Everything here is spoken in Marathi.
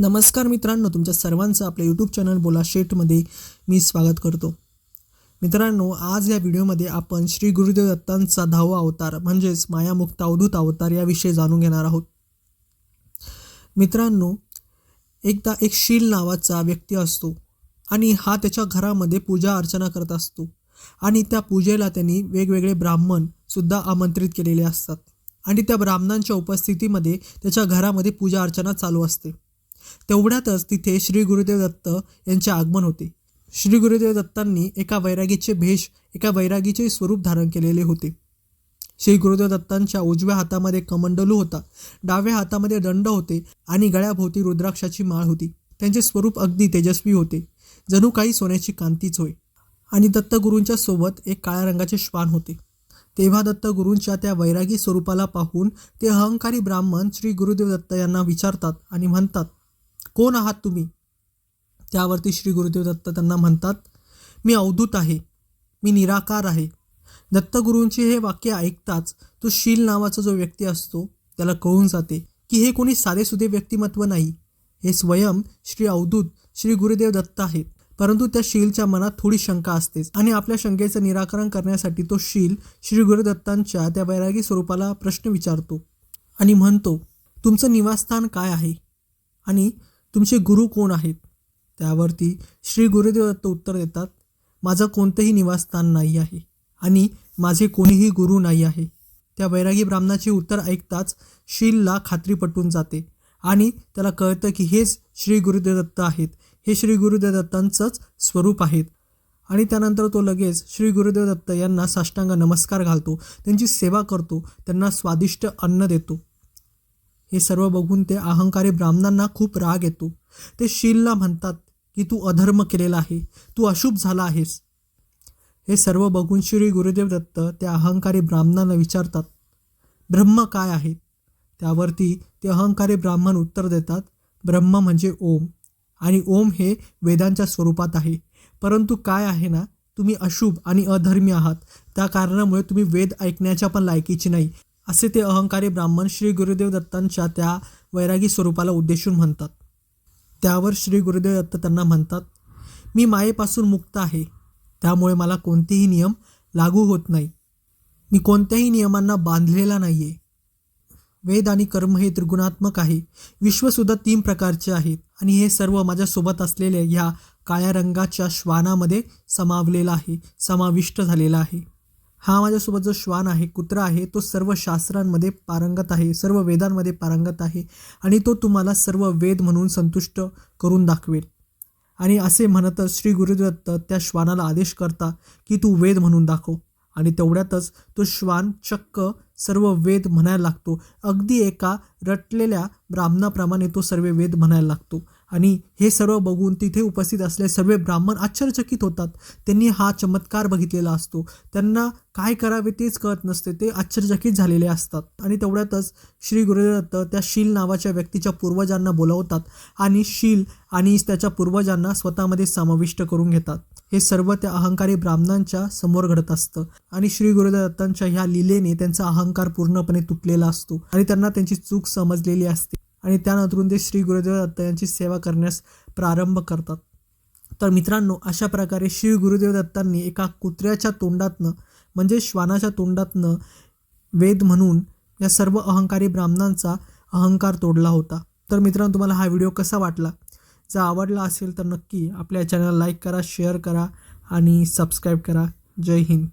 नमस्कार मित्रांनो तुमच्या सर्वांचं आपल्या यूट्यूब चॅनल बोला शेटमध्ये मी स्वागत करतो. मित्रांनो आज या व्हिडिओमध्ये आपण श्री गुरुदेव दत्तांचा दहावा अवतार म्हणजेच मायामुक्त अवधूत अवतार याविषयी जाणून घेणार आहोत. मित्रांनो एकदा एक शील नावाचा व्यक्ती असतो आणि हा त्याच्या घरामध्ये पूजा अर्चना करत असतो आणि त्या पूजेला त्यांनी वेगवेगळे ब्राह्मण सुद्धा आमंत्रित केलेले असतात आणि त्या ब्राह्मणांच्या उपस्थितीमध्ये त्याच्या घरामध्ये पूजा अर्चना चालू असते. तेवढ्यातच तिथे श्री गुरुदेव दत्त यांचे आगमन होते. श्री गुरुदेव दत्तांनी एका वैरागीचे भेष एका वैरागीचे स्वरूप धारण केलेले होते. श्री गुरुदेव दत्तांच्या उजव्या हातामध्ये कमंडलू होता. डाव्या हातामध्ये दंड होते आणि गळ्याभोवती रुद्राक्षाची माळ होती. त्यांचे स्वरूप अगदी तेजस्वी होते. जणू काही सोन्याची कांतीच होय. आणि दत्तगुरूंच्या सोबत एक काळ्या रंगाचे श्वान होते. तेव्हा दत्तगुरूंच्या त्या वैरागी स्वरूपाला पाहून ते अहंकारी ब्राह्मण श्री गुरुदेव दत्त यांना विचारतात आणि म्हणतात कोण आहात तुम्ही? त्यावरती श्री गुरुदेव दत्त त्यांना म्हणतात मी अवधूत आहे. मी निराकार आहे. दत्तगुरूंचे हे वाक्य ऐकताच तो शील नावाचा जो व्यक्ती असतो त्याला कळून जाते की हे कोणी साधेसुधे व्यक्तिमत्व नाही. हे स्वयं श्री अवधूत श्री गुरुदेव दत्त आहेत. परंतु त्या शीलच्या मनात थोडी शंका असतेच आणि आपल्या शंकेचं निराकरण करण्यासाठी तो शील श्री गुरुदत्तांच्या त्या वैरागी स्वरूपाला प्रश्न विचारतो आणि म्हणतो तुमचं निवासस्थान काय आहे? आणि तुमचे गुरु कोण आहेत? त्यावरती श्री गुरुदेव दत्त उत्तर देतात माझं कोणतंही निवासस्थान नाही आहे आणि माझे कोणीही गुरु नाही आहे. त्या वैरागी ब्राह्मणाचे उत्तर ऐकताच शीलला खात्री पटून जाते आणि त्याला कळतं की हेच श्री गुरुदेव दत्त आहेत. हे श्री गुरुदेव दत्तांचंच स्वरूप आहेत. आणि त्यानंतर तो लगेच श्री गुरुदेव दत्त यांना साष्टांग नमस्कार घालतो त्यांची सेवा करतो त्यांना स्वादिष्ट अन्न देतो. हे सर्व बघून ते अहंकारी ब्राह्मणांना खूप राग येतो. ते शीलला म्हणतात की तू अधर्म केलेला आहे. तू अशुभ झाला आहेस. हे सर्व बघून श्री गुरुदेव दत्त त्या अहंकारी ब्राह्मणांना विचारतात ब्रह्म काय आहे? त्यावरती ते अहंकारी ब्राह्मण उत्तर देतात ब्रह्म म्हणजे ओम. आणि ओम हे वेदांच्या स्वरूपात आहे. परंतु काय आहे ना तुम्ही अशुभ आणि अधर्मी आहात. त्या कारणामुळे तुम्ही वेद ऐकण्याच्या पण लायकीचे नाही. असे ते अहंकारी ब्राह्मण श्री गुरुदेव दत्तांच्या त्या वैरागी स्वरूपाला उद्देशून म्हणतात. त्यावर श्री गुरुदेव दत्त त्यांना म्हणतात मी मायेपासून मुक्त आहे. त्यामुळे मला कोणतेही नियम लागू होत नाही. मी कोणत्याही नियमांना बांधलेला नाही आहे वेद आणि कर्म हे त्रिगुणात्मक आहे. विश्वसुद्धा तीन प्रकारचे आहेत आणि हे सर्व माझ्यासोबत असलेल्या ह्या काळ्या रंगाच्या श्वानामध्ये समावलेला आहे समाविष्ट झालेला आहे. हा माझ्यासोबत जो श्वान आहे कुत्रा आहे तो सर्व शास्त्रांमध्ये पारंगत आहे सर्व वेदांमध्ये पारंगत आहे आणि तो तुम्हाला सर्व वेद म्हणून संतुष्ट करून दाखवेल. आणि असे म्हणतच श्री गुरुदत्त त्या श्वानाला आदेश करता की तू वेद म्हणून दाखव. आणि तेवढ्यातच तो श्वान चक्क सर्व वेद म्हणायला लागतो. अगदी एका रटलेल्या ब्राह्मणाप्रमाणे तो सर्व वेद म्हणायला लागतो. आणि हे सर्व बघून तिथे उपस्थित असलेले सर्व ब्राह्मण आश्चर्यचकित होतात. त्यांनी हा चमत्कार बघितलेला असतो. त्यांना काय करावे तेच कळत नसते. ते आश्चर्यचकित झालेले असतात. आणि तेवढ्यातच श्री गुरुदत्त त्या शील नावाच्या व्यक्तीच्या पूर्वजांना बोलवतात आणि शील आणि त्याच्या पूर्वजांना स्वतःमध्ये समाविष्ट करून घेतात. हे सर्व त्या अहंकारी ब्राह्मणांच्या समोर घडत असतं. आणि श्री गुरुदत्तांच्या ह्या लीलेने त्यांचा अहंकार अहंकार पूर्णपणे तुटलेला असतो आणि त्यांना त्यांची चूक समजलेली असते. आणि त्यानंतरून ते श्री गुरुदेव दत्त यांची सेवा करण्यास प्रारंभ करतात. तर मित्रांनो अशा प्रकारे श्री गुरुदेव दत्तांनी एका कुत्र्याच्या तोंडातनं म्हणजे श्वानाच्या तोंडातनं वेद म्हणून या सर्व अहंकारी ब्राह्मणांचा अहंकार तोडला होता. तर मित्रांनो तुम्हाला हा व्हिडिओ कसा वाटला? जर आवडला असेल तर नक्की आपल्या चॅनल लाईक करा शेअर करा आणि सबस्क्राईब करा. जय हिंद.